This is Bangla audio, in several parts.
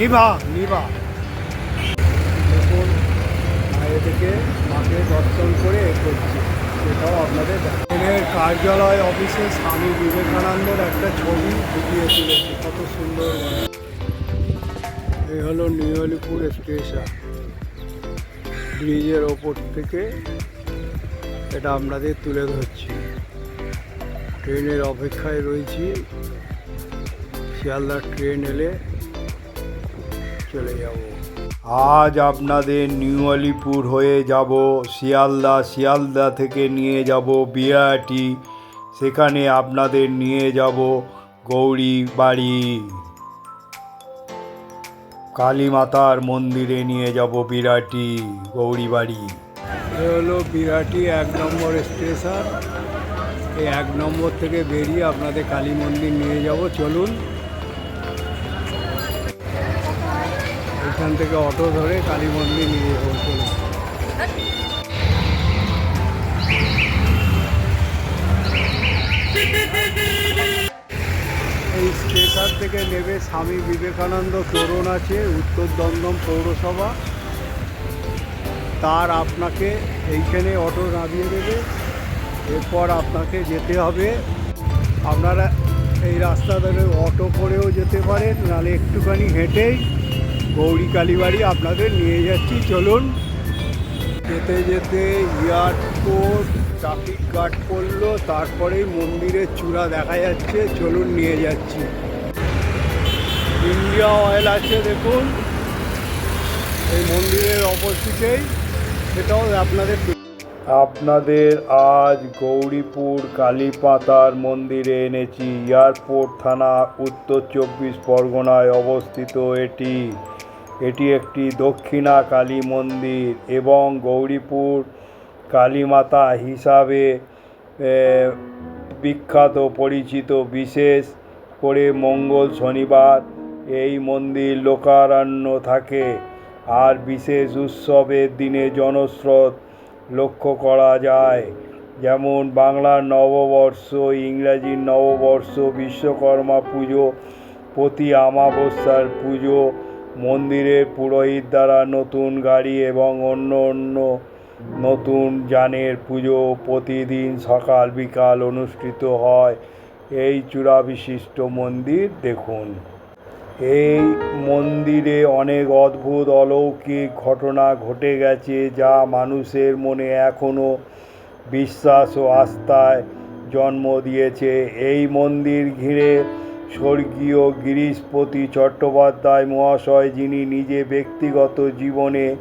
নিভা। নিভা। বাইরে থেকে মাকে দর্শন করে এ করছি। সেটাও আপনাদের ট্রেনের কার্যালয় অফিসে স্বামী বিবেকানন্দের একটা ছবি ফুটিয়ে তুলেছি। কত সুন্দর এই হলো নিহলিপুর স্টেশন। ব্রিজের ওপর থেকে এটা আপনাদের তুলে ধরছি। ট্রেনের অপেক্ষায় রয়েছি। শিয়ালদার ট্রেন এলে চলে যাব। আজ আপনাদের নিউ আলিপুর হয়ে যাব শিয়ালদা শিয়ালদা থেকে নিয়ে যাব বিরাটি সেখানে আপনাদের নিয়ে যাব গৌরী বাড়ি। কালী মাতার মন্দিরে নিয়ে যাব বিরাটি গৌরী বাড়ি। এ হলো বিরাটি এক নম্বর স্টেশন। এই এক নম্বর থেকে বেরিয়ে আপনাদের কালী মন্দির নিয়ে যাব। চলুন। এখান থেকে অটো ধরে কালী মন্দির নিয়ে যাব এই স্টেশন থেকে নেবে স্বামী বিবেকানন্দ তোরণ আছে, উত্তর দমদম পৌরসভা। তার আপনাকে এইখানে অটো নামিয়ে দেবে। এরপর আপনাকে যেতে হবে। আপনারা এই রাস্তা ধরে অটো করেও যেতে পারেন নাহলে একটুখানি হেঁটেই গৌরী কালীবাড়ি আপনাদের নিয়ে যাচ্ছি। চলুন। যেতে যেতে এয়ারপোর্ট ট্রাফিক গার্ড করল তারপরেই মন্দিরের চূড়া দেখা যাচ্ছে। চলুন নিয়ে যাচ্ছি। ইন্ডিয়া অয়েল আছে, দেখুন। এই মন্দিরের অপোজিটেই। সেটাও আপনাদের আপনাদের আজ গৌরীপুর কালীপাতার মন্দিরে এনেছি এয়ারপোর্ট থানা, উত্তর চব্বিশ পরগনায় অবস্থিত এটি। এটি একটি দক্ষিণা কালী মন্দির এবং গৌরীপুর কালীমাতা হিসাবে বিখ্যাত, পরিচিত, বিশেষ করে মঙ্গল শনিবার এই মন্দির লোকারণ্য থাকে। আর বিশেষ উৎসবের দিনে জনস্রোত লক্ষ্য করা যায়। যেমন বাংলার নববর্ষ, ইংরাজির নববর্ষ, বিশ্বকর্মা পুজো, প্রতি আমাবস্যার পুজো মন্দিরের পুরোহিত দ্বারা নতুন গাড়ি এবং অন্য অন্য নতুন যানের পুজো প্রতিদিন সকাল, বিকাল অনুষ্ঠিত হয়। এই চূড়া বিশিষ্ট মন্দির দেখুন। এই মন্দিরে অনেক অদ্ভুত অলৌকিক ঘটনা ঘটে গেছে যা মানুষের মনে এখনও বিশ্বাস ও আস্থায় জন্ম দিয়েছে। এই মন্দির ঘিরে স্বর্গীয় গিরিশপতি চট্টোপাধ্যায় মহাশয়, যিনি নিজে ব্যক্তিগত জীবনে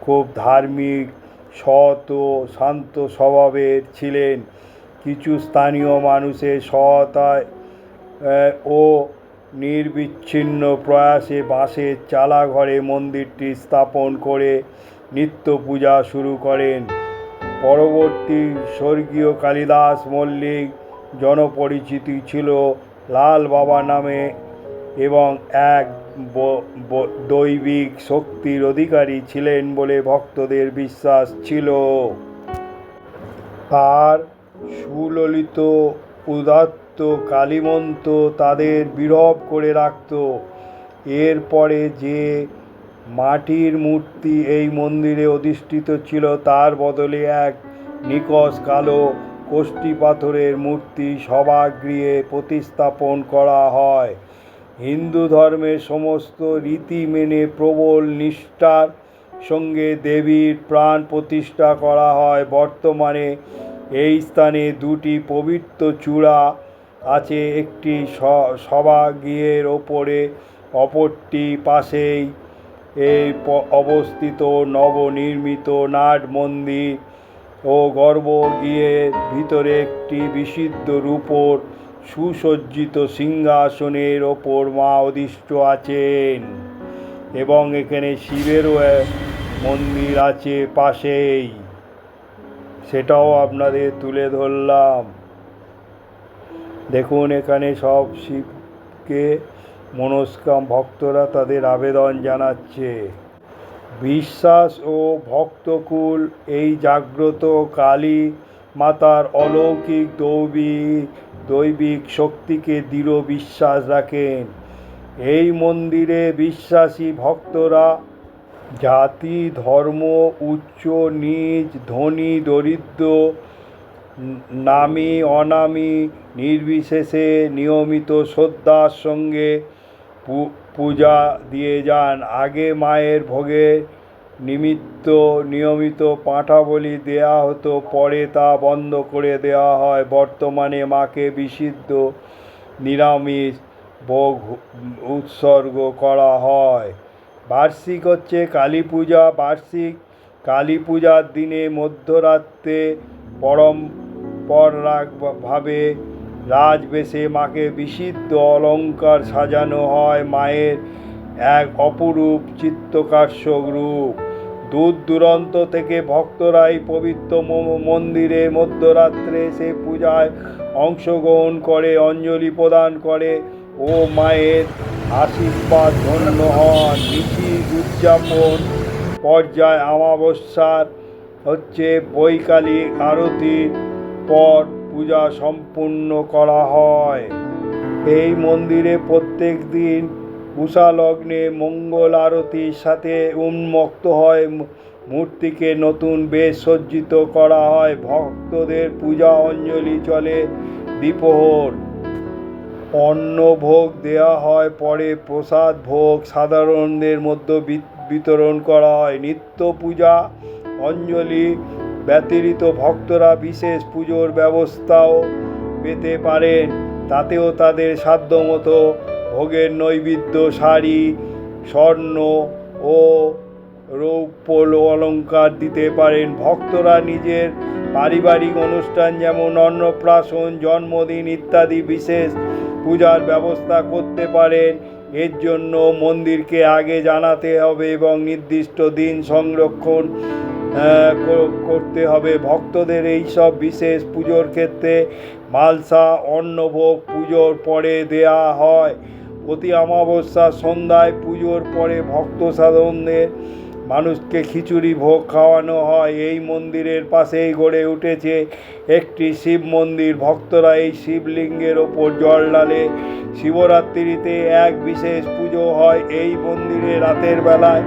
খুব ধার্মিক, সৎ ও শান্ত স্বভাবের ছিলেন। কিছু স্থানীয় মানুষের সহায়তায় ও নির্বিচ্ছিন্ন প্রয়াসে বাঁশের চালা ঘরে মন্দিরটি স্থাপন করে নিত্য পূজা শুরু করেন। পরবর্তী স্বর্গীয় কালিদাস মল্লিক জনপরিচিতি ছিল লাল বাবা নামে এবং এক দৈবিক শক্তির অধিকারী ছিলেন বলে ভক্তদের বিশ্বাস ছিল। তার সুললিত উদাত্ত কালীমন্ত তাদের বিরব করে রাখত। এরপরে যে মাটির মূর্তি এই মন্দিরে অধিষ্ঠিত ছিল, তার বদলে এক নিকষ কালো কোষ্ঠী পাথরের মূর্তি সভাগৃহে প্রতিস্থাপন করা হয়। হিন্দু ধর্মের সমস্ত রীতি মেনে প্রবল নিষ্ঠার সঙ্গে দেবীর প্রাণ প্রতিষ্ঠা করা হয়। বর্তমানে এই স্থানে দুটি পবিত্র চূড়া আছে একটি স- সভাগৃহের ওপরে, অপরটি পাশেই এই অবস্থিত নবনির্মিত নাট মন্দির ও গর্ভগৃহের ভিতরে একটি বিশুদ্ধ রূপর সুসজ্জিত সিংহাসনের ওপর মা অধিষ্ঠ আছেন এবং এখানে শিবেরও মন্দির আছে পাশেই। সেটাও আপনাদের তুলে ধরলাম। দেখুন, এখানে সব শিবকে, মনস্কাম ভক্তরা তাদের আবেদন জানাচ্ছে। বিশ্বাস ও ভক্তকুল, এই জাগ্রত কালী মাতার অলৌকিক দৈবিক দৈবিক শক্তিকে দৃঢ় বিশ্বাস রাখেন। এই মন্দিরে বিশ্বাসী ভক্তরা জাতি, ধর্ম, উচ্চ নীচ ধনী, দরিদ্র নামী অনামী, নির্বিশেষে নিয়মিত শ্রদ্ধার সঙ্গে পূজা দিয়ে যান। আগে মায়ের ভোগে নিমিত্ত নিয়মিত পাঁঠা বলি দেয়া হতো, পরে তা বন্ধ করে দেওয়া হয়। বর্তমানে মাকে বিশুদ্ধ নিরামিষ ভোগ উৎসর্গ করা হয়। বার্ষিক হচ্ছে কালী পূজা। বার্ষিক কালী পূজার দিনে মধ্যরাত্রে পরম্পরাভাবে রাজবেশে মাকে বিশুদ্ধ অলঙ্কার সাজানো হয় মায়ের এক অপরূপ চিত্তকার্ষক রূপ। দূর দূরান্ত থেকে ভক্তরাই পবিত্র মন্দিরে মধ্যরাত্রে সে পূজায় অংশগ্রহণ করে, অঞ্জলি প্রদান করে ও মায়ের আশীর্বাদ ধন্য হন। নীতি উদযাপন পর্যায় অমাবস্যার হচ্ছে বৈকালিক আরতির পর পূজা সম্পূর্ণ করা হয়। এই মন্দিরে প্রত্যেক দিন উষা লগ্নে মঙ্গল আরতির সাথে উন্মুক্ত হয় মূর্তিকে নতুন বেশ সজ্জিত করা হয়। ভক্তদের পূজা অঞ্জলি চলে দ্বিপ্রহর অন্ন ভোগ দেওয়া হয়, পরে প্রসাদ ভোগ সাধারণদের মধ্যে বিতরণ করা হয়। নিত্য পূজা অঞ্জলি ব্যতিরিত ভক্তরা বিশেষ পুজোর ব্যবস্থাও পেতে পারেন তাতেও তাদের সাধ্যমতো ভোগের নৈবেদ্য, শাড়ি, স্বর্ণ ও রৌপ্য অলঙ্কার দিতে পারেন। ভক্তরা নিজের পারিবারিক অনুষ্ঠান যেমন অন্নপ্রাশন, জন্মদিন ইত্যাদি বিশেষ পূজার ব্যবস্থা করতে পারেন। এর জন্য মন্দিরকে আগে জানাতে হবে এবং নির্দিষ্ট দিন সংরক্ষণ করতে হবে। ভক্তদের এই সব বিশেষ পুজোর ক্ষেত্রে মালসা, অন্নভোগ পুজোর পরে দেয়া হয়। অতি অমাবস্যা সন্ধ্যায় পুজোর পরে ভক্ত সাধনদের মানুষকে খিচুড়ি ভোগ খাওয়ানো হয়। এই মন্দিরের পাশেই গড়ে উঠেছে একটি শিব মন্দির। ভক্তরা এই শিবলিঙ্গের ওপর জল ডালে শিবরাত্রিতে এক বিশেষ পুজো হয়। এই মন্দিরে রাতের বেলায়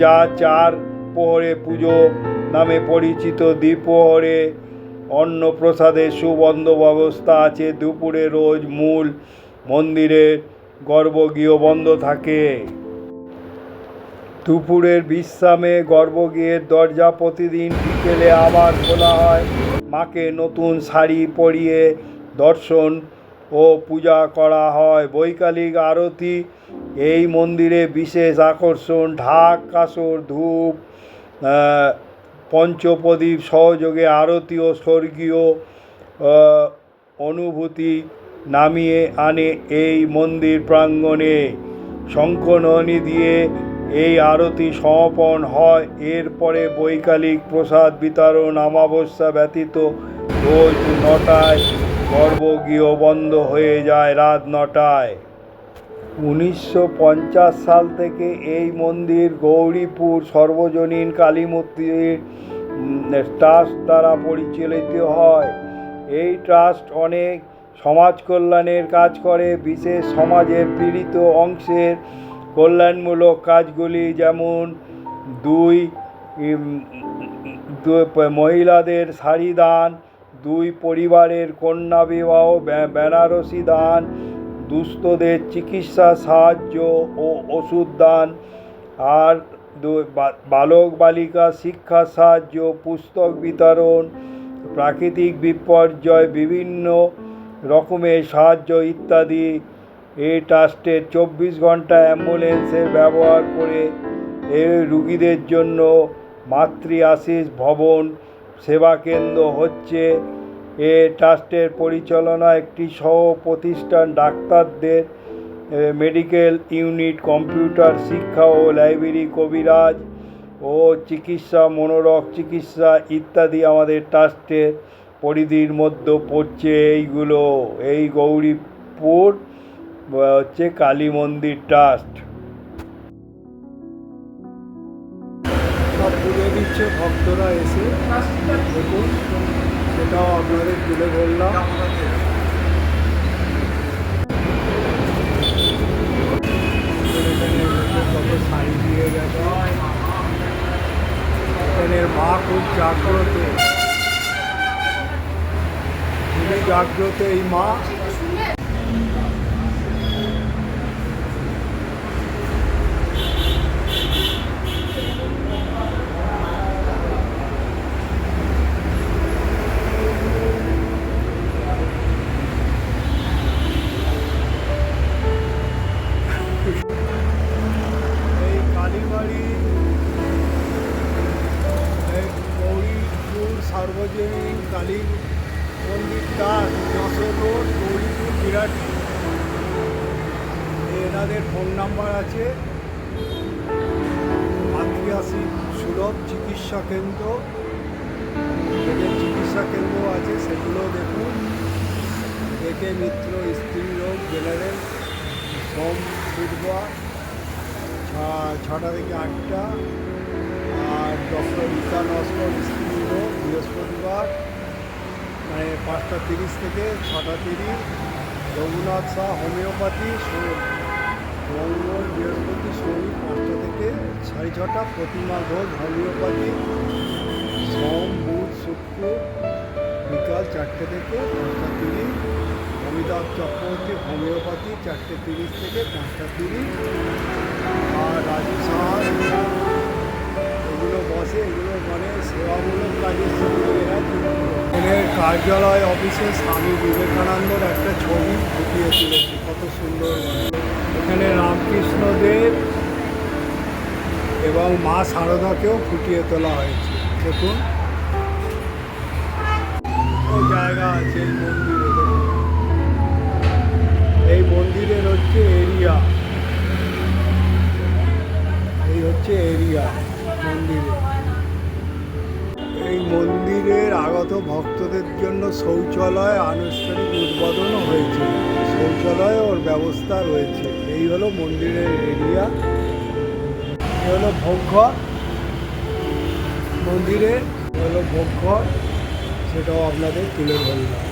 যা চার প্রহরে পুজো নামে পরিচিত দ্বিপ্রহরে অন্নপ্রসাদের সুবন্ধ ব্যবস্থা আছে। দুপুরে রোজ মূল মন্দিরের গর্ভগৃহ বন্ধ থাকে। দুপুরের বিশ্রামে গর্ভগৃহের দরজা প্রতিদিন বিকেলে আবার খোলা হয়। মাকে নতুন শাড়ি পরিয়ে দর্শন ও পূজা করা হয়। বৈকালিক আরতি, এই মন্দিরে বিশেষ আকর্ষণ, ঢাক, কাসর, ধূপ পঞ্চপ্রদীপ, সহযোগে আরতি ও স্বর্গীয় অনুভূতি নামিয়ে আনে এই মন্দির প্রাঙ্গণে। শঙ্খধ্বনি দিয়ে এই আরতি সমাপন হয়। এরপরে বৈকালিক প্রসাদ বিতরণ অমাবস্যা ব্যতীত রোজ নটায় গর্ভগৃহ বন্ধ হয়ে যায় রাত নটায়। উনিশশো পঞ্চাশ সাল থেকে এই মন্দির গৌরীপুর সর্বজনীন কালী মূর্তির ট্রাস্ট দ্বারা পরিচালিত হয়। এই ট্রাস্ট অনেক সমাজ কল্যাণের কাজ করে, বিশেষ সমাজের পীড়িত অংশের কল্যাণমূলক কাজগুলি যেমন দুই মহিলাদের শাড়ি দান, দুই পরিবারের কন্যা বিবাহ বেনারসি দান, দুস্থদের চিকিৎসা সাহায্য ও ওষুধ দান, আর বালক বালিকা শিক্ষা সাহায্য, পুস্তক বিতরণ, প্রাকৃতিক বিপর্যয়, বিভিন্ন রকমের সাহায্য ইত্যাদি এই ট্রাস্টের চব্বিশ ঘণ্টা অ্যাম্বুলেন্সের ব্যবহার করে এই রুগীদের জন্য মাতৃ আশিস ভবন সেবা কেন্দ্র হচ্ছে। এ ট্রাস্টের পরিচালনা একটি সহ প্রতিষ্ঠান ডাক্তারদের মেডিকেল ইউনিট, কম্পিউটার শিক্ষা ও লাইব্রেরি, কবিরাজ ও চিকিৎসা, মনোরোগ চিকিৎসা ইত্যাদি আমাদের ট্রাস্টের পরিধির মধ্যে পড়ছে। এইগুলো, এই গৌরীপুর হচ্ছে কালী মন্দির ট্রাস্ট। সব তুলে দিচ্ছে ভক্তরা এসে। দেখুন, সেটাও আপনাদের তুলে ধরলাম। শাড়ি দিয়ে গেছে। এখানের মা খুব জাগ্রত। খুবই জাগ্রত এই মা। বিরাট। এনাদের ফোন নাম্বার আছে। আদিবাসী সুলভ চিকিৎসা কেন্দ্র। এদের চিকিৎসা কেন্দ্র আছে, সেগুলো দেখুন। একে মিত্র স্ত্রী রোগ জেনারেল সোম ছ- ছটা থেকে আটটা। আর ডক্টর রীতা নস্কর স্ত্রী রোগ বৃহস্পতিবার মানে পাঁচটা তিরিশ থেকে ছটা তিরিশ। রঘুনাথ শাহ হোমিওপ্যাথি মঙ্গল বৃহস্পতি শনি পাঁচটা থেকে সাড়ে ছটা প্রতিমা ঘোষ হোমিওপ্যাথি। সোম, বুধ, শুক্র বিকাল চারটে থেকে পাঁচটা তিরিশ। অমিতাভ চক্রবর্তী হোমিওপ্যাথি চারটে তিরিশ থেকে পাঁচটা তিরিশ। আর রাজু সাহা এগুলো বসে, এগুলো মানে সেবামূলক কাজের সঙ্গে এরা এদের কার্যালয় অফিসে স্বামী বিবেকানন্দের একটা ছবি ফুটিয়ে তুলেছে কত সুন্দর। এখানে রামকৃষ্ণ দেব এবং মা শারদাকেও ফুটিয়ে তোলা হয়েছে। দেখুন। জায়গা আছে এই মন্দিরে এই মন্দিরের হচ্ছে এরিয়া। এই হচ্ছে এরিয়া মন্দিরে। এই মন্দিরের আগত ভক্তদের জন্য শৌচালয়, আনুষ্ঠানিক উদ্বোধনও হয়েছে। শৌচালয় ওর ব্যবস্থা রয়েছে। এই হলো মন্দিরের এরিয়া। এই হলো ভোগঘর। মন্দিরে হলো ভোগঘর। সেটাও আপনাদের তুলে ধরলাম।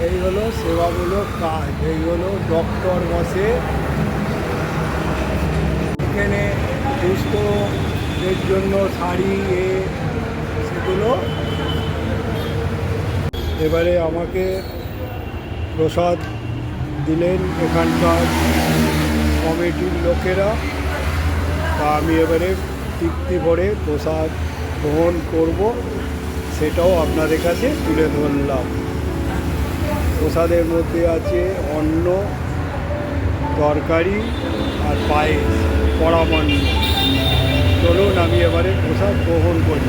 এই হলো সেবামূলক কাজ। এই হলো ডক্টর বসে। এখানে দুস্থদের জন্য শাড়ি, এ, সেগুলো। এবারে আমাকে প্রসাদ দিলেন এখানকার কমিটির লোকেরা। তা আমি এবারে তৃপ্তি ভরে প্রসাদ গ্রহণ করব, সেটাও আপনাদের কাছে তুলে ধরলাম। প্রসাদের মধ্যে আছে অন্ন, তরকারি আর পায়েস পরামান্ন চলুন, আমি এবারে প্রসাদ গ্রহণ করি।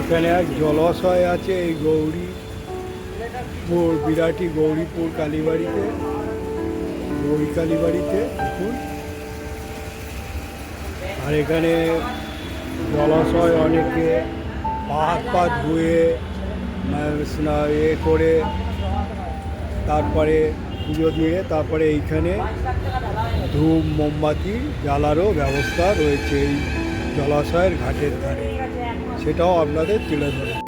এখানে এক জলাশয় আছে, এই গৌরী বিরাটি গৌরীপুর কালীবাড়িতে। গৌরী কালীবাড়িতে দেখুন। আর এখানে জলাশয় অনেকে পাহাড় পা ধুয়ে এ করে, তারপরে পুজো দিয়ে, তারপরে এইখানে ধূপ মোমবাতি জ্বালারও ব্যবস্থা রয়েছে এই জলাশয়ের ঘাটের ধারে। সেটাও আপনাদের তুলে ধরে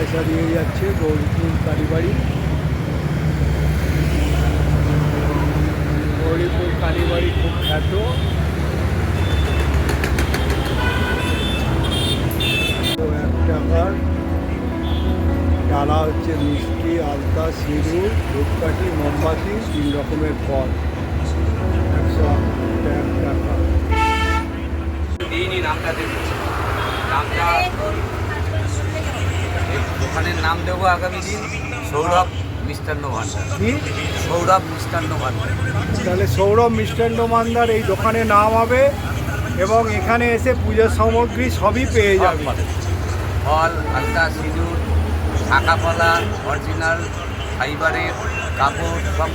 পয়সা দিয়ে যাচ্ছে গৌরীপুর কালীবাড়ি। গৌরীপুর কালীবাড়ি খুব খ্যাত। তো এক টাকার ডালা হচ্ছে মিষ্টি আলতা সিঁদুর ধূপকাঠি মোমবাতি তিন রকমের ফল। একশো এক টাকা। নামটা দেবো নামটা এই দোকানের নাম দেবো আগামী দিন সৌরভ মিষ্টান্ন ভাণ্ডার কি? সৌরভ মিষ্টান্ন ভাণ্ডার তাহলে সৌরভ মিষ্টান্ন মান্দার এই দোকানে নাম হবে এবং এখানে এসে পূজার সামগ্রী সবই পেয়ে যাবে। ফল আলতা সিঁদুর শাঁকা ফলা অরিজিনাল ফাইবারের কাপড় সব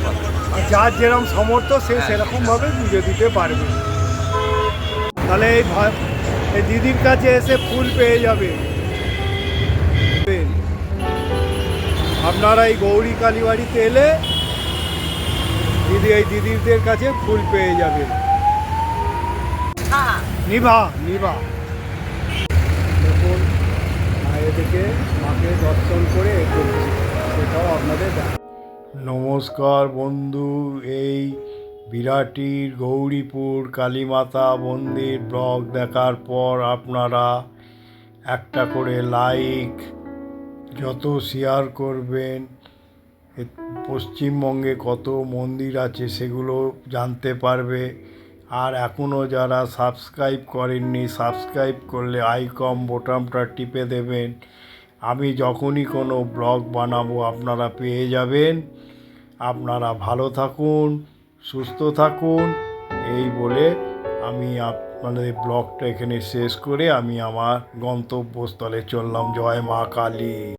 যার যেরকম সামর্থ্য সে হ্যাঁ, সেরকমভাবে পুজো দিতে পারবে। তাহলে এই এই দিদির কাছে এসে ফুল পেয়ে যাবে। আপনারা এই গৌরী কালীবাড়িতে এলে দিদি এই দিদিদের কাছে ফুল পেয়ে যাবে নিভা নিভা। দেখুন মাকে দর্শন করে সেটাও আপনাদের নমস্কার বন্ধু এই বিরাটির গৌরীপুর কালীমাতা মন্দির ব্লগ দেখার পর আপনারা একটা করে লাইক যত শেয়ার করবেন পশ্চিমবঙ্গে কত মন্দির আছে সেগুলো জানতে পারবে। আর এখনও যারা সাবস্ক্রাইব করেননি, সাবস্ক্রাইব করলে আইকম বোটামটা টিপে দেবেন। আমি যখনই কোনো ব্লগ বানাবো, আপনারা পেয়ে যাবেন। আপনারা ভালো থাকুন, সুস্থ থাকুন। এই বলে আমি আপনাদের ব্লগটা এখানে শেষ করে আমি আমার গন্তব্যস্থলে চললাম। জয় মা কালী।